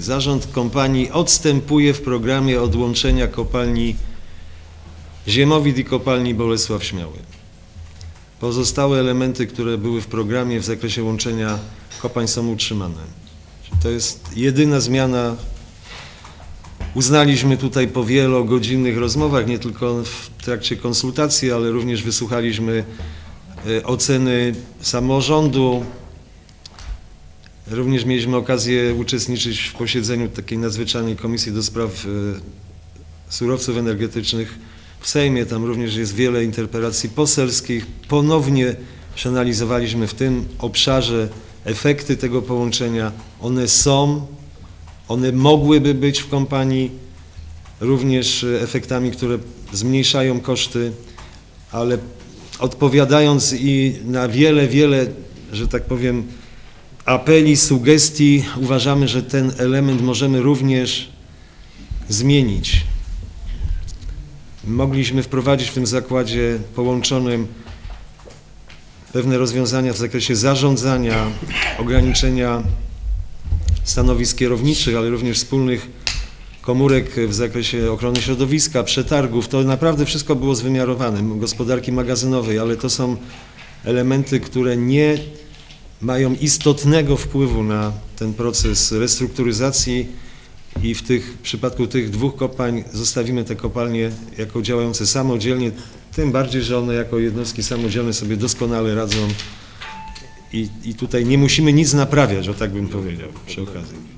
Zarząd kompanii odstępuje w programie odłączenia kopalni Ziemowit i kopalni Bolesław Śmiały. Pozostałe elementy, które były w programie w zakresie łączenia kopań są utrzymane. To jest jedyna zmiana. Uznaliśmy tutaj po wielogodzinnych rozmowach, nie tylko w trakcie konsultacji, ale również wysłuchaliśmy e, oceny samorządu. Również mieliśmy okazję uczestniczyć w posiedzeniu takiej nadzwyczajnej komisji do spraw e, surowców energetycznych w Sejmie. Tam również jest wiele interpelacji poselskich. Ponownie przeanalizowaliśmy w tym obszarze efekty tego połączenia. One są, one mogłyby być w kompanii również efektami, które zmniejszają koszty, ale odpowiadając i na wiele, wiele, że tak powiem, apeli, sugestii, uważamy, że ten element możemy również zmienić. Mogliśmy wprowadzić w tym zakładzie połączonym pewne rozwiązania w zakresie zarządzania, ograniczenia stanowisk kierowniczych, ale również wspólnych komórek w zakresie ochrony środowiska, przetargów. To naprawdę wszystko było zwymiarowane, gospodarki magazynowej, ale to są elementy, które nie mają istotnego wpływu na ten proces restrukturyzacji i w tych w przypadku tych dwóch kopalń zostawimy te kopalnie jako działające samodzielnie, tym bardziej, że one jako jednostki samodzielne sobie doskonale radzą i, i tutaj nie musimy nic naprawiać, o tak bym powiedział przy okazji.